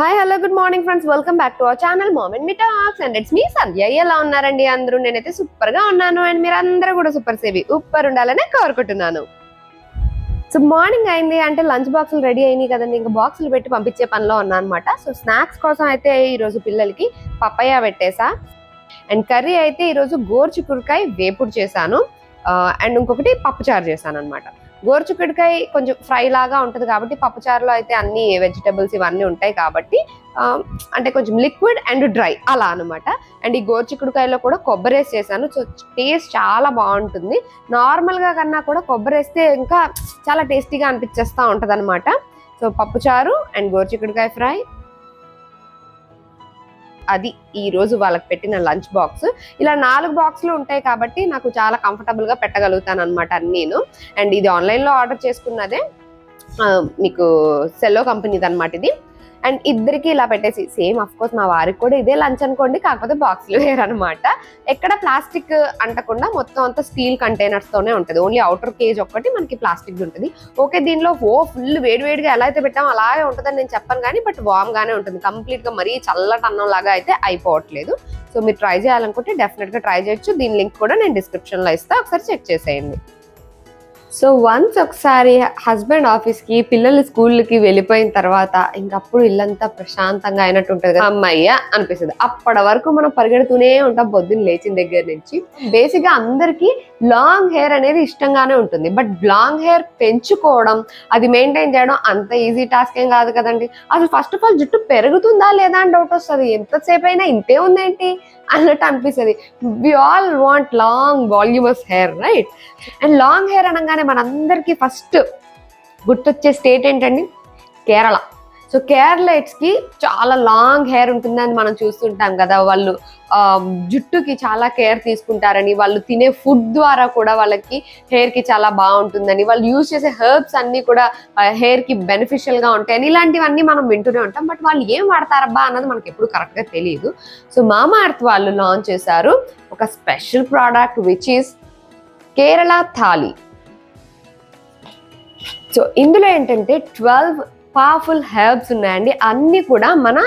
Hi hello good morning friends welcome back to our channel moment me talks and it's me Sandhya ఎలా ఉన్నారండి అందరూ? నేనైతే సూపర్గా ఉన్నాను. అండ్ మీరు అందరూ కూడా సూపర్ సేవి. ఉప్పర్ ఉండాలని కోరుకుంటున్నాను. సో మార్నింగ్ అయింది. అంటే లంచ్ బాక్సులు రెడీ అయినాయి కదండి. ఇంకా బాక్సులు పెట్టి పంపించే పనిలో ఉన్నా అనమాట సో స్నాక్స్ కోసం అయితే ఈరోజు పిల్లలకి పప్పయ్య పెట్టేసా. అండ్ కర్రీ అయితే ఈరోజు గోర్చుకుడికాయ వేపుడు చేశాను. అండ్ ఇంకొకటి పప్పుచారు చేశాను అనమాట గోర్చుకుడికాయ కొంచెం ఫ్రై లాగా ఉంటుంది కాబట్టి పప్పుచారులో అయితే అన్ని వెజిటబుల్స్ ఇవన్నీ ఉంటాయి కాబట్టి అంటే కొంచెం లిక్విడ్ అండ్ డ్రై అలా అనమాట అండ్ ఈ గోరుచిక్కుడుకాయలో కూడా కొబ్బరి వేసి చేశాను. సో టేస్ట్ చాలా బాగుంటుంది. నార్మల్గా కన్నా కూడా కొబ్బరి వేస్తే ఇంకా చాలా టేస్టీగా అనిపించేస్తూ ఉంటుంది అనమాట సో పప్పుచారు అండ్ గోరుచిక్కుడుకాయ ఫ్రై. అది ఈ రోజు వాళ్ళకి పెట్టిన లంచ్ బాక్స్. ఇలా నాలుగు బాక్స్లు ఉంటాయి కాబట్టి నాకు చాలా కంఫర్టబుల్గా పెట్టగలుగుతాను అనమాట నేను. అండ్ ఇది ఆన్లైన్లో ఆర్డర్ చేసుకున్నదే మీకు సెల్లో కంపెనీది అనమాట ఇది. అండ్ ఇద్దరికి ఇలా పెట్టేసి సేమ్ అఫ్ కోర్స్ మా వారికి కూడా ఇదే లంచ్ అనుకోండి కాకపోతే బాక్స్లు వేరనమాట అనమాట ఎక్కడ ప్లాస్టిక్ అంటకుండా మొత్తం అంతా స్టీల్ కంటైనర్స్తోనే ఉంటుంది. ఓన్లీ అవుటర్ కేజ్ ఒక్కటి మనకి ప్లాస్టిక్ ఉంటుంది. ఓకే దీనిలో ఓ ఫుల్ వేడివేడిగా ఎలా అయితే పెట్టామో అలాగే ఉంటుందని నేను చెప్పను కానీ బట్ వామ్ గానే ఉంటుంది. కంప్లీట్గా మరీ చల్లటి అన్నం లాగా అయితే అయిపోవట్లేదు. సో మీరు ట్రై చేయాలనుకుంటే డెఫినెట్గా ట్రై చేయొచ్చు. దీని లింక్ కూడా నేను డిస్క్రిప్షన్లో ఇస్తాను ఇస్తా. ఒకసారి చెక్ చేసేయండి. సో వన్స్ ఒకసారి హస్బెండ్ ఆఫీస్కి పిల్లలు స్కూల్కి వెళ్ళిపోయిన తర్వాత ఇంకప్పుడు ఇల్లంతా ప్రశాంతంగా అయినట్టు ఉంటుంది కదా. అమ్మయ్య అనిపిస్తుంది. అప్పటి వరకు మనం పరిగెడుతూనే ఉంటాం పొద్దున్న లేచిన దగ్గర నుంచి. బేసిక్గా లాంగ్ హెయిర్ అనేది ఇష్టంగానే ఉంటుంది. బట్ లాంగ్ హెయిర్ పెంచుకోవడం అది మెయింటైన్ చేయడం అంత ఈజీ టాస్క్ ఏం కాదు కదండి. అసలు ఫస్ట్ ఆఫ్ ఆల్ జుట్టు పెరుగుతుందా లేదా అని డౌట్ వస్తుంది. ఎంతసేపు అయినా ఇంతే ఉందేంటి? అన్నట్టు అనిపిస్తుంది. We all want long voluminous hair right and long hair అనగానే మనందరికీ ఫస్ట్ గుర్తొచ్చే స్టేట్ ఏంటండి? కేరళ. సో కేరళైట్స్కి చాలా లాంగ్ హెయిర్ ఉంటుందని మనం చూస్తుంటాం కదా. వాళ్ళు జుట్టుకి చాలా కేర్ తీసుకుంటారని వాళ్ళు తినే ఫుడ్ ద్వారా కూడా వాళ్ళకి హెయిర్కి చాలా బాగుంటుందని వాళ్ళు యూజ్ చేసే హెర్బ్స్ అన్ని కూడా హెయిర్కి బెనిఫిషియల్గా ఉంటాయని ఇలాంటివన్నీ మనం వింటూనే ఉంటాం. బట్ వాళ్ళు ఏం వాడతారబ్బా అన్నది మనకి ఎప్పుడు కరెక్ట్గా తెలియదు. సో మామా అర్త్ వాళ్ళు లాంచ్ చేశారు ఒక special product which is Kerala thali so ఇందులో ఏంటంటే ట్వెల్వ్ పవర్ఫుల్ హెర్బ్స్ ఉన్నాయండి. అన్నీ కూడా మన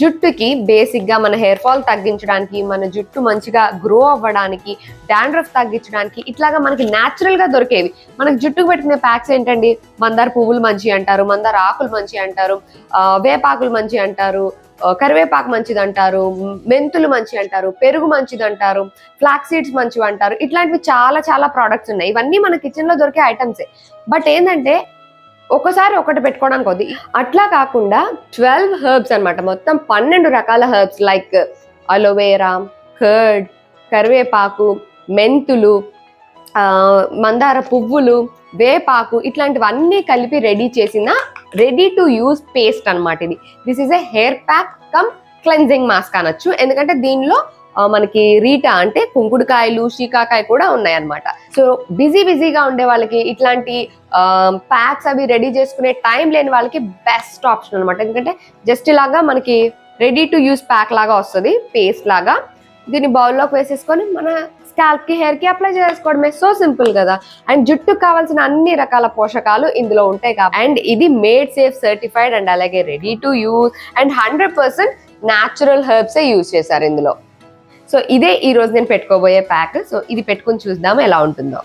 జుట్టుకి బేసిక్గా మన హెయిర్ ఫాల్ తగ్గించడానికి మన జుట్టు మంచిగా గ్రో అవ్వడానికి డాండ్రఫ్ తగ్గించడానికి ఇట్లాగా మనకి న్యాచురల్గా దొరికేవి. మనకి జుట్టుకు పెట్టుకునే ప్యాక్స్ ఏంటండి? మందార పువ్వులు మంచి అంటారు మందార ఆకులు మంచి అంటారు వేపాకులు మంచి అంటారు కరివేపాకు మంచిది అంటారు మెంతులు మంచి అంటారు పెరుగు మంచిది అంటారు ఫ్లాక్ సీడ్స్ మంచివి అంటారు. ఇట్లాంటివి చాలా చాలా ప్రోడక్ట్స్ ఉన్నాయి. ఇవన్నీ మన కిచెన్లో దొరికే ఐటమ్సే బట్ ఏంటంటే ఒకసారి ఒకటి పెట్టుకోవడానికి వద్దు. అట్లా కాకుండా ట్వెల్వ్ హెర్బ్స్ అనమాట మొత్తం పన్నెండు రకాల హెర్బ్స్ లైక్ అలోవేరా కర్డ్ కరివేపాకు మెంతులు మందార పువ్వులు వేపాకు ఇట్లాంటివన్నీ కలిపి రెడీ చేసిన రెడీ టు యూజ్ పేస్ట్ అనమాట ఇది. This is a hair pack cum cleansing mask అనొచ్చు. ఎందుకంటే దీనిలో మనకి రీటా అంటే కుంకుడుకాయలు షీకాకాయ కూడా ఉన్నాయి అన్నమాట సో బిజీ బిజీగా ఉండే వాళ్ళకి ఇట్లాంటి ప్యాక్స్ అవి రెడీ చేసుకునే టైం లేని వాళ్ళకి బెస్ట్ ఆప్షన్ అనమాట ఎందుకంటే జస్ట్ ఇలాగా మనకి రెడీ టు యూస్ ప్యాక్ లాగా వస్తుంది పేస్ట్ లాగా. దీన్ని బౌల్లోకి వేసేసుకొని మన స్కాల్ప్కి కి హెయిర్కి అప్లై చేసుకోవడమే సో సింపుల్ కదా. అండ్ జుట్టుకు కావాల్సిన అన్ని రకాల పోషకాలు ఇందులో ఉంటాయి కాబట్టి అండ్ ఇది మేడ్ సేఫ్ సర్టిఫైడ్ అండ్ అలాగే ready to use and hundred percent natural హెర్బ్సే use చేశారు ఇందులో. సో ఇదే ఈ రోజు నేను పెట్టుకోబోయే ప్యాక్ సో ఇది పెట్టుకుని చూద్దాం ఎలా ఉంటుందో.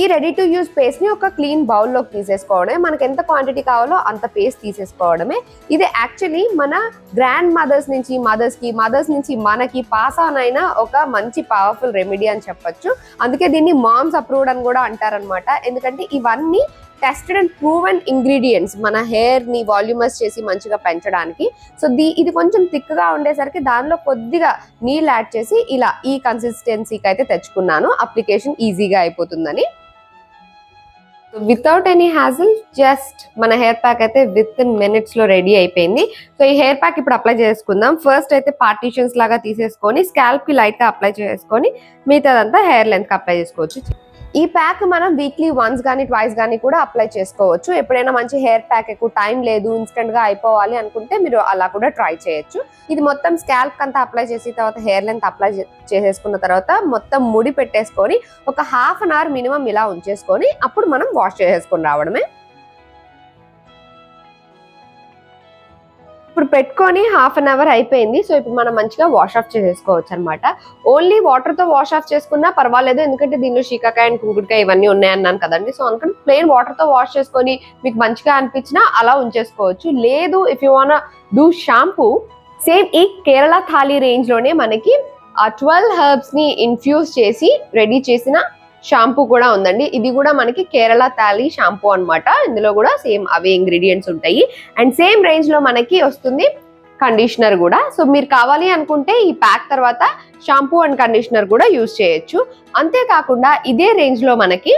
ఈ రెడీ టు యూస్ పేస్ట్ని ఒక క్లీన్ బౌల్లోకి తీసేసుకోవడమే మనకు ఎంత క్వాంటిటీ కావాలో అంత పేస్ట్ తీసేసుకోవడమే. ఇది యాక్చువల్లీ మన గ్రాండ్ మదర్స్ నుంచి మదర్స్కి మదర్స్ నుంచి మనకి పాస్ ఆన్ అయిన ఒక మంచి పవర్ఫుల్ రెమెడీ అని చెప్పొచ్చు. అందుకే దీన్ని మామ్స్ అప్రూవ్డ్ అని కూడా అంటారనమాట ఎందుకంటే ఇవన్నీ టెస్టెడ్ అండ్ ప్రూవెన్ ఇంగ్రీడియంట్స్ మన హెయిర్ని వాల్యూమస్ చేసి మంచిగా పెంచడానికి. సో దీ ఇది కొంచెం థిక్గా ఉండేసరికి దానిలో కొద్దిగా నీళ్ళు యాడ్ చేసి ఇలా ఈ కన్సిస్టెన్సీకి అయితే తెచ్చుకున్నాను. అప్లికేషన్ ఈజీగా అయిపోతుందని. వితౌట్ ఎనీ హ్యాజిల్ జస్ట్ మన హెయిర్ ప్యాక్ అయితే విత్ ఇన్ మినిట్స్లో రెడీ అయిపోయింది. సో ఈ హెయిర్ ప్యాక్ ఇప్పుడు అప్లై చేసుకుందాం. ఫస్ట్ అయితే పార్టీషన్స్ లాగా తీసేసుకొని స్కాల్ప్కి లైట్గా అప్లై చేసుకొని మిగతాదంతా హెయిర్ లెంత్కి అప్లై చేసుకోవచ్చు. ఈ ప్యాక్ మనం వీక్లీ వన్స్ కానీ ట్వైస్ కానీ కూడా అప్లై చేసుకోవచ్చు. ఎప్పుడైనా మంచి హెయిర్ ప్యాక్ ఎక్కువ టైం లేదు ఇన్స్టెంట్గా అయిపోవాలి అనుకుంటే మీరు అలా కూడా ట్రై చేయొచ్చు. ఇది మొత్తం స్కాల్ప్ అంతా అప్లై చేసిన తర్వాత హెయిర్ లెంత్ అప్లై చేసేసుకున్న తర్వాత మొత్తం ముడి పెట్టేసుకొని ఒక హాఫ్ అన్ అవర్ మినిమం ఇలా ఉంచేసుకొని అప్పుడు మనం వాష్ చేసేసుకొని రావడమే. ఇప్పుడు పెట్టుకొని హాఫ్ అన్ అవర్ అయిపోయింది. సో ఇప్పుడు మనం మంచిగా వాష్ ఆఫ్ చేసేసుకోవచ్చు అనమాట ఓన్లీ వాటర్తో వాష్ ఆఫ్ చేసుకున్నా పర్వాలేదు. ఎందుకంటే దీనిలో షీకాకాయ అండ్ కుంకుడుకాయ ఇవన్నీ ఉన్నాయన్నాను కదండి. సో అందుకని ప్లెయిన్ వాటర్తో వాష్ చేసుకొని మీకు మంచిగా అనిపించినా అలా ఉంచేసుకోవచ్చు. లేదు if you want do shampoo same ఈ కేరళ థాలీ రేంజ్లోనే మనకి ఆ ట్వెల్వ్ హర్బ్స్ని ఇన్ఫ్యూజ్ చేసి రెడీ చేసిన షాంపూ కూడా ఉందండి. ఇది కూడా మనకి కేరళ థాలీ షాంపూ అనమాట ఇందులో కూడా సేమ్ అవే ఇంగ్రీడియంట్స్ ఉంటాయి. అండ్ సేమ్ రేంజ్లో మనకి వస్తుంది కండిషనర్ కూడా. సో మీరు కావాలి అనుకుంటే ఈ ప్యాక్ తర్వాత షాంపూ అండ్ కండిషనర్ కూడా యూజ్ చేయొచ్చు. అంతేకాకుండా ఇదే రేంజ్లో మనకి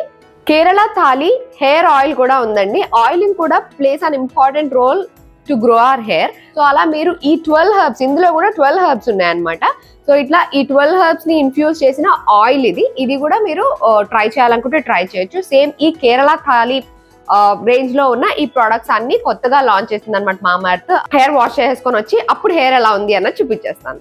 కేరళ థాలి హెయిర్ ఆయిల్ కూడా ఉందండి. ఆయిలింగ్ కూడా plays an important role to grow our hair. So అలా మీరు ఈ ట్వెల్వ్ హర్బ్స్ ఇందులో కూడా ట్వెల్వ్ హర్బ్స్ ఉన్నాయన్నమాట. సో ఇట్లా ఈ ట్వెల్వ్ హర్బ్స్ని ఇన్ఫ్యూజ్ చేసిన ఆయిల్ ఇది. ఇది కూడా మీరు ట్రై చేయాలనుకుంటే ట్రై చేయొచ్చు. సేమ్ ఈ కేరళ థాలీ రేంజ్లో ఉన్న ఈ ప్రొడక్ట్స్ అన్ని కొత్తగా లాంచ్ చేసింది అనమాట మామర్త్ హెయిర్ వాష్ చేసుకొని వచ్చి అప్పుడు హెయిర్ ఎలా ఉంది అన్నది చూపించేస్తాను.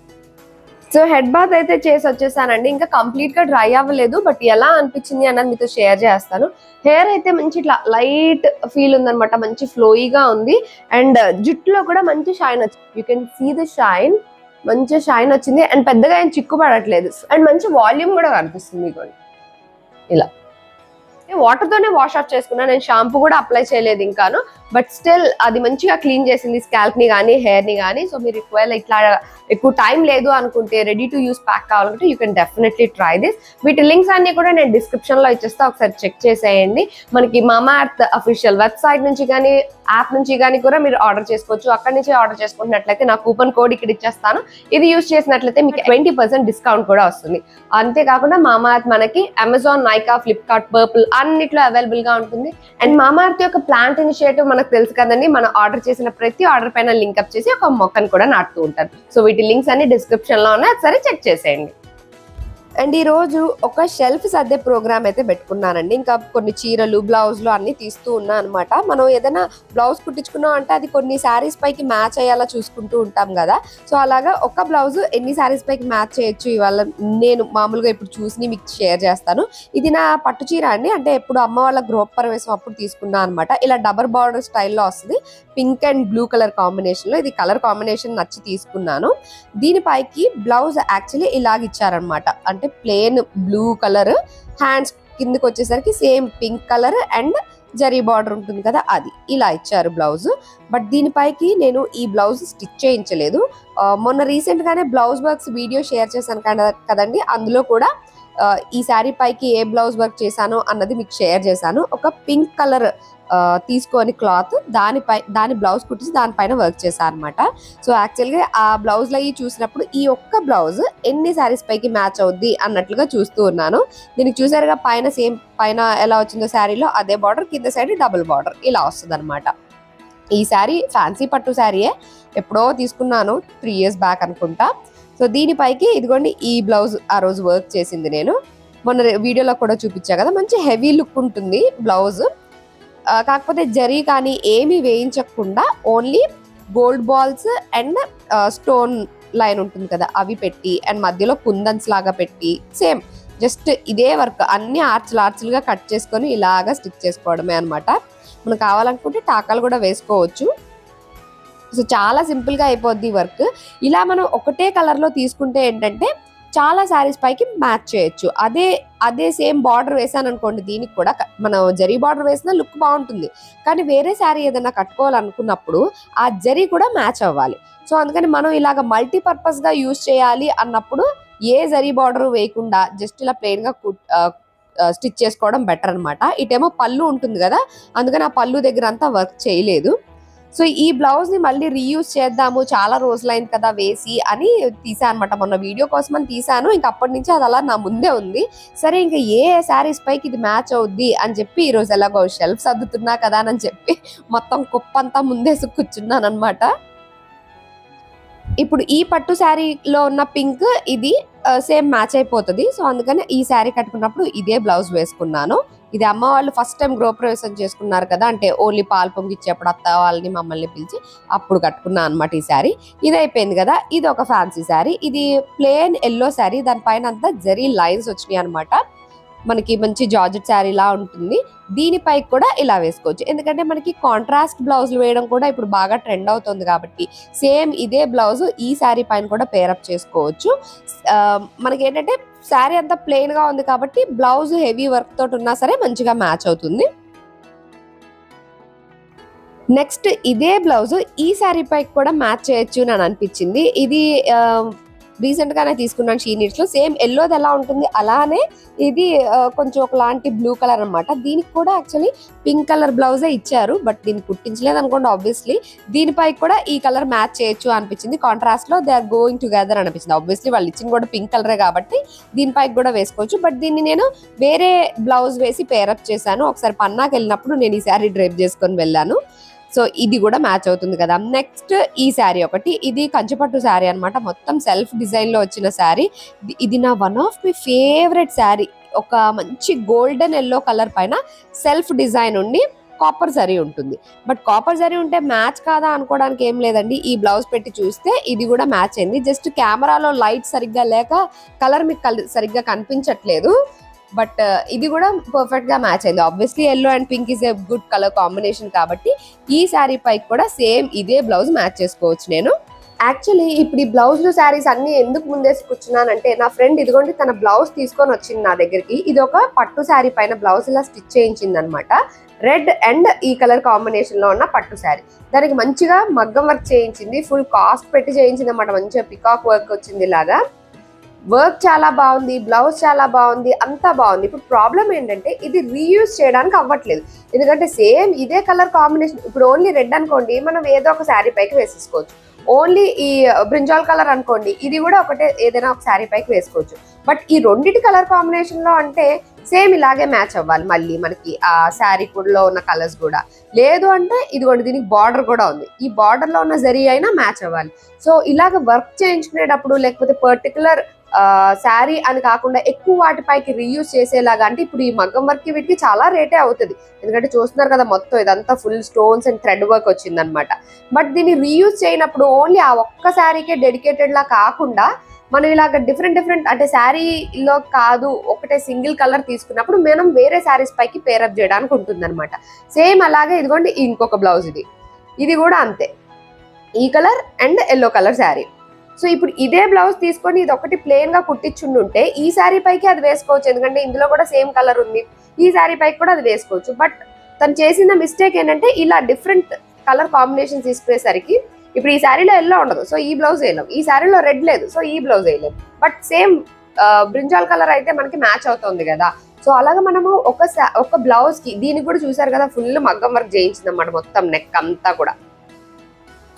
సో హెడ్ బాత్ అయితే చేసి వచ్చేసానండి. ఇంకా కంప్లీట్గా డ్రై అవ్వలేదు బట్ ఎలా అనిపించింది అన్నది మీతో షేర్ చేస్తాను. హెయిర్ అయితే మంచి ఇట్లా లైట్ ఫీల్ ఉందనమాట మంచి ఫ్లోయిగా ఉంది. అండ్ జుట్టులో కూడా మంచి షైన్ వచ్చింది you can see the shine మంచి షైన్ వచ్చింది. అండ్ పెద్దగా ఏం చిక్కు పడట్లేదు అండ్ మంచి వాల్యూమ్ కూడా కనిపిస్తుంది మీకు. ఇలా. వాటర్ తోనే వాష్ ఆఫ్ చేసుకున్నా నేను షాంపూ కూడా అప్లై చేయలేదు ఇంకాను. బట్ స్టిల్ అది మంచిగా క్లీన్ చేసింది స్కాల్ప్ని కానీ హెయిర్ని కానీ సో మీరు ఒకవేళ ఇట్లా ఎక్కువ టైం లేదు అనుకుంటే రెడీ టు యూస్ ప్యాక్ కావాలంటే you can definitely try this వీటి లింక్స్ అన్ని కూడా నేను డిస్క్రిప్షన్లో ఇచ్చేస్తా ఒకసారి చెక్ చేసేయండి. మనకి మామా అర్త్ అఫీషియల్ వెబ్సైట్ నుంచి కానీ యాప్ నుంచి కానీ కూడా మీరు ఆర్డర్ చేసుకోవచ్చు. అక్కడి నుంచి ఆర్డర్ చేసుకుంటున్నట్లయితే నా కూపన్ కోడ్ ఇక్కడ ఇచ్చేస్తాను. ఇది యూస్ చేసినట్లయితే మీకు ట్వంటీ పర్సెంట్ డిస్కౌంట్ కూడా వస్తుంది. అంతేకాకుండా మామా అర్త్ మనకి అమెజాన్ నైకా ఫ్లిప్కార్ట్ పర్పుల్ అన్నిట్లో అవైలబుల్గా ఉంటుంది. అండ్ మామా యొక్క ప్లాంట్ ఇనిషియేటివ్ మనకు తెలుసు కదండి. మనం ఆర్డర్ చేసిన ప్రతి ఆర్డర్ పైన లింక్ అప్ చేసి ఒక మొక్కను కూడా నాటుతూ ఉంటారు. సో వీటి లింక్స్ అన్ని డిస్క్రిప్షన్లో ఉన్నాయి. ఒకసారి చెక్ చేసేయండి. అండ్ ఈ రోజు ఒక షెల్ఫ్ సర్దే ప్రోగ్రామ్ అయితే పెట్టుకున్నానండి. ఇంకా కొన్ని చీరలు బ్లౌజ్లు అన్ని తీస్తూ ఉన్నా అనమాట మనం ఏదైనా బ్లౌజ్ కుట్టించుకున్నాం అంటే అది కొన్ని శారీస్ పైకి మ్యాచ్ అయ్యేలా చూసుకుంటూ ఉంటాం కదా. సో అలాగా ఒక బ్లౌజ్ ఎన్ని శారీస్ పైకి మ్యాచ్ చేయొచ్చు ఇవాళ నేను మామూలుగా ఇప్పుడు చూసి మీకు షేర్ చేస్తాను. ఇది నా పట్టు చీర అండి. అంటే ఎప్పుడు అమ్మ వాళ్ళ గృహప్రవేశం అప్పుడు తీసుకున్నా అనమాట ఇలా డబర్ బార్డర్ స్టైల్లో వస్తుంది. పింక్ అండ్ బ్లూ కలర్ కాంబినేషన్లో ఇది కలర్ కాంబినేషన్ నచ్చి తీసుకున్నాను. దీనిపైకి బ్లౌజ్ యాక్చువల్లీ ఇలాగ ఇచ్చారనమాట అంటే అంటే ప్లేన్ బ్లూ కలర్ హ్యాండ్స్ కిందకి వచ్చేసరికి same pink colour and zari border ఉంటుంది కదా అది. ఇలా ఇచ్చారు బ్లౌజ్ బట్ దీనిపైకి నేను ఈ బ్లౌజ్ స్టిచ్ చేయించలేదు. Uh, మొన్న రీసెంట్గానే బ్లౌజ్ వర్క్స్ వీడియో షేర్ చేశాను కదండి? అందులో కూడా ఈ శారీ పైకి ఏ బ్లౌజ్ వర్క్ చేశానో అన్నది మీకు షేర్ చేశాను. ఒక పింక్ కలర్ తీసుకొని క్లాత్ దానిపై దాని బ్లౌజ్ కుట్టించి దానిపైన వర్క్ చేశాను అనమాట సో యాక్చువల్గా ఆ బ్లౌజ్లో అవి చూసినప్పుడు ఈ ఒక్క బ్లౌజ్ ఎన్ని శారీస్ పైకి మ్యాచ్ అవుద్ది అన్నట్లుగా చూస్తూ ఉన్నాను. దీనికి చూసారుగా పైన సేమ్ పైన ఎలా వచ్చిందో శారీలో అదే బార్డర్ కింద సైడ్ డబుల్ బార్డర్ ఇలా వస్తుంది అనమాట ఈ శారీ ఫ్యాన్సీ పట్టు శారీయే. ఎప్పుడో తీసుకున్నాను త్రీ ఇయర్స్ బ్యాక్ అనుకుంటా. సో దీనిపైకి ఇదిగోండి ఈ బ్లౌజ్ ఆ రోజు వర్క్ చేసింది నేను. మొన్న వీడియోలో కూడా చూపించా కదా మంచి హెవీ లుక్ ఉంటుంది బ్లౌజ్. కాకపోతే జరీ కానీ ఏమీ వేయించకుండా only gold balls and stone line ఉంటుంది కదా అవి పెట్టి అండ్ మధ్యలో కుందన్స్ లాగా పెట్టి సేమ్ జస్ట్ ఇదే వర్క్ అన్ని ఆర్చులు ఆర్చులుగా కట్ చేసుకొని ఇలాగా స్టిచ్ చేసుకోవడమే అనమాట మనం కావాలనుకుంటే టాకాలు కూడా వేసుకోవచ్చు. సో చాలా సింపుల్గా అయిపోద్ది వర్క్. ఇలా మనం ఒకటే కలర్లో తీసుకుంటే ఏంటంటే చాలా శారీస్ పైకి మ్యాచ్ చేయొచ్చు. అదే అదే సేమ్ బార్డర్ వేసాను అనుకోండి దీనికి కూడా మనం జరీ బార్డర్ వేసినా లుక్ బాగుంటుంది. కానీ వేరే శారీ ఏదైనా కట్టుకోవాలనుకున్నప్పుడు ఆ జరీ కూడా మ్యాచ్ అవ్వాలి. సో అందుకని మనం ఇలాగ మల్టీపర్పస్గా యూజ్ చేయాలి అన్నప్పుడు ఏ జరీ బార్డర్ వేయకుండా జస్ట్ ఇలా ప్లెయిన్గా స్టిచ్ చేసుకోవడం బెటర్ అన్నమాట. ఇటేమో పళ్ళు ఉంటుంది కదా అందుకని ఆ పళ్ళు దగ్గర అంతా వర్క్ చేయలేదు. సో ఈ బ్లౌజ్ని మళ్ళీ రీయూజ్ చేద్దాము చాలా రోజులైంది కదా వేసి అని తీసాను అనమాట మొన్న వీడియో కోసం అని తీసాను. ఇంకా అప్పటి నుంచి అది అలా నా ముందే ఉంది. సరే ఇంకా ఏ శారీస్ పైకి ఇది మ్యాచ్ అవుద్ది అని చెప్పి ఈ రోజు ఎలాగో షెల్ఫ్ సర్దుతున్నా కదా అని చెప్పి మొత్తం కుప్పంతా ముందేసి కూర్చున్నాను అనమాట ఇప్పుడు ఈ పట్టు శారీలో ఉన్న పింక్ ఇది సేమ్ మ్యాచ్ అయిపోతుంది. సో అందుకని ఈ శారీ కట్టుకున్నప్పుడు ఇదే బ్లౌజ్ వేసుకున్నాను. ఇది అమ్మ వాళ్ళు ఫస్ట్ టైం గృహప్రవేశం చేసుకున్నారు కదా అంటే ఓన్లీ పాలు పొంగిచ్చేప్పుడు అత్త వాళ్ళని మమ్మల్ని పిలిచి అప్పుడు కట్టుకున్నా అనమాట ఈ శారీ ఇది అయిపోయింది కదా ఇది ఒక ఫ్యాన్సీ శారీ ఇది ప్లేన్ ఎల్లో శారీ దానిపైన అంతా జరీ లైన్స్ వచ్చినాయి అనమాట మనకి మంచి జార్జెట్ శారీ లా ఉంటుంది. దీనిపై కూడా ఇలా వేసుకోవచ్చు. ఎందుకంటే మనకి కాంట్రాస్ట్ బ్లౌజులు వేయడం కూడా ఇప్పుడు బాగా ట్రెండ్ అవుతుంది కాబట్టి సేమ్ ఇదే బ్లౌజ్ ఈ శారీ పైన కూడా పేరప్ చేసుకోవచ్చు. మనకి ఏంటంటే శారీ అంతా ప్లెయిన్గా ఉంది కాబట్టి బ్లౌజ్ హెవీ వర్క్ తోటి ఉన్నా సరే మంచిగా మ్యాచ్ అవుతుంది. నెక్స్ట్ ఇదే బ్లౌజ్ ఈ శారీ పైకి కూడా మ్యాచ్ చేయొచ్చు అని అనిపించింది. ఇది రీసెంట్ తీసుకున్నాను షీ లో సేమ్ ఎల్లోది ఎలా ఉంటుంది? అలానే ఇది కొంచెం ఒకలాంటి బ్లూ కలర్ అన్నమాట. దీనికి కూడా యాక్చువల్లీ పింక్ కలర్ బ్లౌజే ఇచ్చారు బట్ దీన్ని కుట్టించలేదు అనుకోండి ఆబ్వియస్లీ దీనిపై కూడా ఈ కలర్ మ్యాచ్ చేయొచ్చు అనిపించింది. కాంట్రాస్ట్లో దే ఆర్ గోయింగ్ టుగెదర్ అనిపించింది. ఆబ్వియస్లీ వాళ్ళు ఇచ్చింది కూడా పింక్ కలరే కాబట్టి దీనిపై కూడా వేసుకోవచ్చు. బట్ దీన్ని నేను వేరే బ్లౌజ్ వేసి పేరప్ చేశాను. ఒకసారి పన్నాకి వెళ్ళినప్పుడు నేను ఈ శారీ డ్రైప్ చేసుకొని వెళ్ళాను. సో ఇది కూడా మ్యాచ్ అవుతుంది కదా. నెక్స్ట్ ఈ శారీ ఒకటి. ఇది కంచిపట్టు శారీ అన్నమాట. మొత్తం సెల్ఫ్ డిజైన్లో వచ్చిన శారీ. ఇది నా one of my favourite sari. ఒక మంచి గోల్డెన్ ఎల్లో కలర్ పైన సెల్ఫ్ డిజైన్ ఉండి కాపర్ జరీ ఉంటుంది. బట్ కాపర్ జరీ ఉంటే మ్యాచ్ కాదా అనుకోవడానికి ఏం లేదండి. ఈ బ్లౌజ్ పెట్టి చూస్తే ఇది కూడా మ్యాచ్ అయింది. జస్ట్ కెమెరాలో లైట్ సరిగ్గా లేక కలర్ మీకు కల్- సరిగ్గా కనిపించట్లేదు. బట్ ఇది కూడా పర్ఫెక్ట్గా మ్యాచ్ అయింది. Obviously yellow and pink is a good colour combination కాబట్టి ఈ శారీ పైకి కూడా సేమ్ ఇదే బ్లౌజ్ మ్యాచ్ చేసుకోవచ్చు నేను. యాక్చువల్లీ ఇప్పుడు ఈ బ్లౌజ్లు శారీస్ అన్ని ఎందుకు ముందేసి కూర్చున్నానంటే నా ఫ్రెండ్ ఇదిగోండి తన బ్లౌజ్ తీసుకొని వచ్చింది నా దగ్గరికి. ఇది ఒక పట్టు శారీ పైన బ్లౌజ్ ఇలా స్టిచ్ చేయించింది అనమాట రెడ్ అండ్ ఈ కలర్ కాంబినేషన్లో ఉన్న పట్టు శారీ దానికి మంచిగా మగ్గం వర్క్ చేయించింది ఫుల్ కాస్ట్ పెట్టి చేయించింది అనమాట మంచిగా పికాక్ వర్క్ వచ్చింది ఇలాగా. వర్క్ చాలా బాగుంది బ్లౌజ్ చాలా బాగుంది అంతా బాగుంది. ఇప్పుడు ప్రాబ్లం ఏంటంటే ఇది రీయూజ్ చేయడానికి అవ్వట్లేదు. ఎందుకంటే సేమ్ ఇదే కలర్ కాంబినేషన్ ఇప్పుడు ఓన్లీ రెడ్ అనుకోండి మనం ఏదో ఒక శారీ పైకి వేసేసుకోవచ్చు. ఓన్లీ ఈ బ్రింజాల్ కలర్ అనుకోండి ఇది కూడా ఒకటే ఏదైనా ఒక శారీ పైకి వేసుకోవచ్చు. బట్ ఈ రెండింటి కలర్ కాంబినేషన్లో అంటే సేమ్ ఇలాగే మ్యాచ్ అవ్వాలి మళ్ళీ మనకి ఆ శారీ కూడా ఉన్న కలర్స్ కూడా. లేదు అంటే ఇదిగోండి దీనికి బార్డర్ కూడా ఉంది. ఈ బార్డర్లో ఉన్న జరీ అయినా మ్యాచ్ అవ్వాలి. సో ఇలాగ వర్క్ చేయించుకునేటప్పుడు లేకపోతే పర్టికులర్ శారీ అని కాకుండా ఎక్కువ వాటిపైకి రీయూజ్ చేసేలాగా అంటే ఇప్పుడు ఈ మగ్గం వర్క్ వీటికి చాలా రేటే అవుతుంది. ఎందుకంటే చూస్తున్నారు కదా మొత్తం ఇదంతా full stones and thread work వచ్చిందనమాట బట్ దీన్ని రీయూజ్ చేయనప్పుడు ఓన్లీ ఆ ఒక్క శారీకే డెడికేటెడ్ లా కాకుండా మనం ఇలాగ డిఫరెంట్ డిఫరెంట్ అంటే శారీలో కాదు ఒకటే సింగిల్ కలర్ తీసుకున్నప్పుడు మనం వేరే శారీస్ పైకి పేరప్ చేయడానికి ఉంటుంది అనమాట సేమ్ అలాగే ఇదిగోండి ఇంకొక బ్లౌజ్ ఇది. ఇది కూడా అంతే. ఈ colour and yellow colour sari. So ఇప్పుడు ఇదే బ్లౌజ్ తీసుకొని ఇది ఒకటి ప్లెయిన్గా కుట్టించుండుంటే ఈ శారీ పైకి అది వేసుకోవచ్చు. ఎందుకంటే ఇందులో కూడా సేమ్ కలర్ ఉంది. ఈ శారీ పైకి కూడా అది వేసుకోవచ్చు. బట్ తను చేసిన మిస్టేక్ ఏంటంటే ఇలా డిఫరెంట్ కలర్ కాంబినేషన్ తీసుకునేసరికి ఇప్పుడు ఈ శారీలో ఎల్లో ఉండదు. సో ఈ బ్లౌజ్ వేయలేం ఈ శారీలో రెడ్ లేదు. సో ఈ బ్లౌజ్ వేయలేం బట్ సేమ్ బ్రింజాల్ కలర్ అయితే మనకి మ్యాచ్ అవుతుంది కదా. సో అలాగా మనము ఒక ఒక బ్లౌజ్కి దీనికి కూడా చూసారు కదా ఫుల్ మగ్గం వర్క్ చేయించింది అన్నమాట మొత్తం నెక్ అంతా కూడా.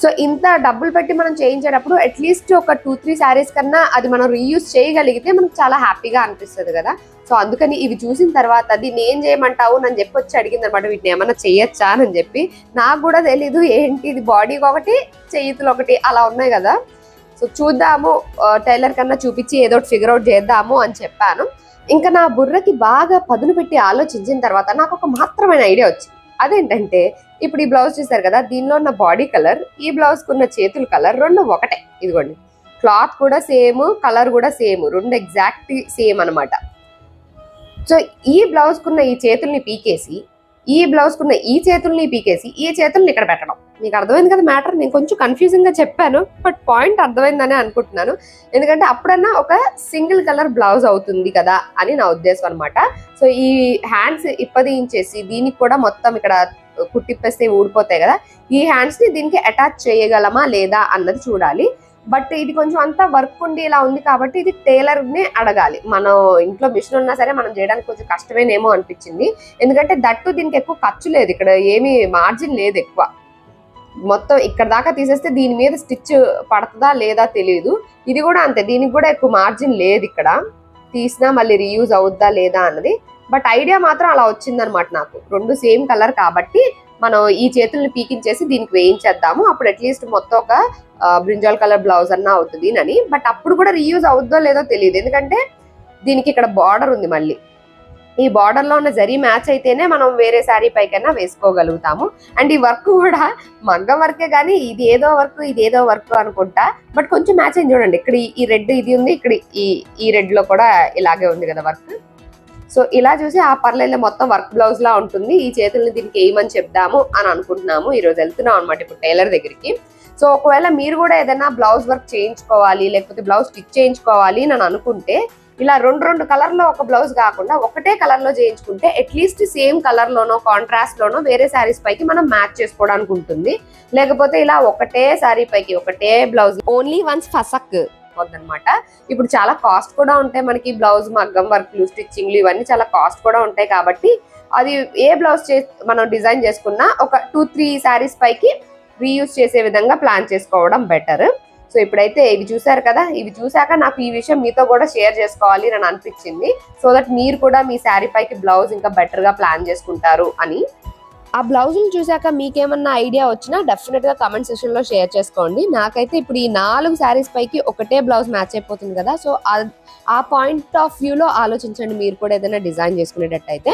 సో ఇంత డబ్బులు పెట్టి మనం చేయించేటప్పుడు అట్లీస్ట్ ఒక టూ త్రీ శారీస్ కన్నా అది మనం రీయూజ్ చేయగలిగితే మనకు చాలా హ్యాపీగా అనిపిస్తుంది కదా. సో అందుకని ఇవి చూసిన తర్వాత అది నేను చేయమంటావు? అని చెప్పి వచ్చి అడిగింది అనమాట వీటిని ఏమన్నా చేయొచ్చా? అని చెప్పి నాకు కూడా తెలీదు ఏంటి ఇది బాడీకి ఒకటి చేతులు ఒకటి అలా ఉన్నాయి కదా. సో చూద్దాము టైలర్ కన్నా చూపించి ఏదో ఒకటి ఫిగర్ అవుట్ చేద్దాము అని చెప్పాను. ఇంకా నా బుర్రకి బాగా పదును పెట్టి ఆలోచించిన తర్వాత నాకు ఒక మాత్రమైన ఐడియా వచ్చింది. అదేంటంటే ఇప్పుడు ఈ బ్లౌజ్ చూసారు కదా దీనిలో ఉన్న బాడీ కలర్ ఈ బ్లౌజ్కి ఉన్న చేతుల కలర్ రెండు ఒకటే. ఇదిగోండి. క్లాత్ కూడా సేమ్ కలర్ కూడా సేమ్ రెండు ఎగ్జాక్ట్ సేమ్ అనమాట సో ఈ బ్లౌజ్కున్న ఈ చేతుల్ని పీకేసి ఈ బ్లౌజ్కున్న ఈ చేతుల్ని పీకేసి ఈ చేతుల్ని ఇక్కడ పెట్టడం. మీకు అర్థమైంది కదా మ్యాటర్ నేను కొంచెం కన్ఫ్యూజింగ్గా చెప్పాను బట్ పాయింట్ అర్థమైందని అనుకుంటున్నాను. ఎందుకంటే అప్పుడన్నా ఒక సింగిల్ కలర్ బ్లౌజ్ అవుతుంది కదా అని నా ఉద్దేశం అనమాట సో ఈ హ్యాండ్స్ ఇప్పదించేసి దీనికి కూడా మొత్తం ఇక్కడ కుట్టిప్పేస్తే ఊడిపోతాయి కదా ఈ హ్యాండ్స్ని దీనికి అటాచ్ చేయగలమా లేదా అన్నది చూడాలి. బట్ ఇది కొంచెం అంతా వర్క్ ఉండి ఇలా ఉంది కాబట్టి ఇది టైలర్ని అడగాలి. మనం ఇంట్లో మిషన్ ఉన్నా సరే మనం చేయడానికి కొంచెం కష్టమేనేమో అనిపించింది. ఎందుకంటే దట్టు దీనికి ఎక్కువ ఖర్చు లేదు. ఇక్కడ ఏమీ మార్జిన్ లేదు ఎక్కువ. మొత్తం ఇక్కడ దాకా తీసేస్తే దీని మీద స్టిచ్ పడుతుందా లేదా తెలియదు ఇది కూడా అంతే. దీనికి కూడా ఎక్కువ మార్జిన్ లేదు ఇక్కడ. తీసినా మళ్ళీ రీయూజ్ అవుద్దా లేదా అన్నది బట్ ఐడియా మాత్రం అలా వచ్చిందనమాట నాకు. రెండు సేమ్ కలర్ కాబట్టి మనం ఈ చేతులను పీకించేసి దీనికి వేయించేద్దాము. అప్పుడు అట్లీస్ట్ మొత్తం ఒక బ్రింజాల్ కలర్ బ్లౌజ్ అన్న అవుతుంది అని. బట్ అప్పుడు కూడా రీయూజ్ అవుద్దో లేదో తెలియదు. ఎందుకంటే దీనికి ఇక్కడ బార్డర్ ఉంది మళ్ళీ. ఈ బార్డర్లో ఉన్న జరీ మ్యాచ్ అయితేనే మనం వేరే శారీ పైకైనా వేసుకోగలుగుతాము. అండ్ ఈ వర్క్ కూడా మగ్గం వర్కే కానీ ఇది ఏదో వర్క్ ఇది ఏదో వర్క్ అనుకుంటా. బట్ కొంచెం మ్యాచ్ అయింది చూడండి. ఇక్కడ ఈ- ఈ రెడ్ ఇది ఉంది ఇక్కడ ఈ ఈ రెడ్లో కూడా ఇలాగే ఉంది కదా వర్క్. సో ఇలా చూసి ఆ పర్లేదు మొత్తం వర్క్ బ్లౌజ్ లా ఉంటుంది. ఈ చేతుల్ని దీనికి వేయమని చెప్దాము అని అనుకుంటున్నాము. ఈ రోజు వెళ్తున్నాం అనమాట ఇప్పుడు టైలర్ దగ్గరికి. సో ఒకవేళ మీరు కూడా ఏదైనా బ్లౌజ్ వర్క్ చేయించుకోవాలి లేకపోతే బ్లౌజ్ స్టిచ్ చేయించుకోవాలి అని అనుకుంటే ఇలా రెండు రెండు కలర్లో ఒక బ్లౌజ్ కాకుండా ఒకటే కలర్లో చేయించుకుంటే అట్లీస్ట్ సేమ్ కలర్లోనో కాంట్రాస్ట్లోనో వేరే శారీస్ పైకి మనం మ్యాచ్ చేసుకోవడానికి ఉంటుంది. లేకపోతే ఇలా ఒకటే శారీ పైకి ఒకటే బ్లౌజ్ ఓన్లీ వన్స్ ఫసక్. అనమాట ఇప్పుడు చాలా కాస్ట్ కూడా ఉంటాయి మనకి బ్లౌజ్ మగ్గం వర్క్లు స్టిచ్చింగ్లు ఇవన్నీ చాలా కాస్ట్ కూడా ఉంటాయి కాబట్టి అది ఏ బ్లౌజ్ చే మనం డిజైన్ చేసుకున్నా ఒక టూ త్రీ శారీస్ పైకి రీయూజ్ చేసే విధంగా ప్లాన్ చేసుకోవడం బెటర్ సో ఇప్పుడైతే ఇవి చూసారు కదా ఇవి చూసాక నాకు ఈ విషయం మీతో కూడా షేర్ చేసుకోవాలి అని అనిపించింది. సో దట్ మీరు కూడా మీ శారీ పైకి బ్లౌజ్ ఇంకా బెటర్గా ప్లాన్ చేసుకుంటారు అని. ఆ బ్లౌజులు చూసాక మీకేమన్నా ఐడియా వచ్చినా డెఫినెట్గా కమెంట్ సెక్షన్ షేర్ చేసుకోండి. నాకైతే ఇప్పుడు ఈ నాలుగు శారీస్ పైకి ఒకటే బ్లౌజ్ మ్యాచ్ అయిపోతుంది కదా. సో ఆ పాయింట్ ఆఫ్ వ్యూలో ఆలోచించండి. మీరు కూడా ఏదైనా డిజైన్ చేసుకునేటట్టయితే.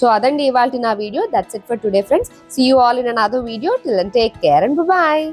సో అదండి ఇవాళ నా video that's it for today friends see you all in another video till take care and bye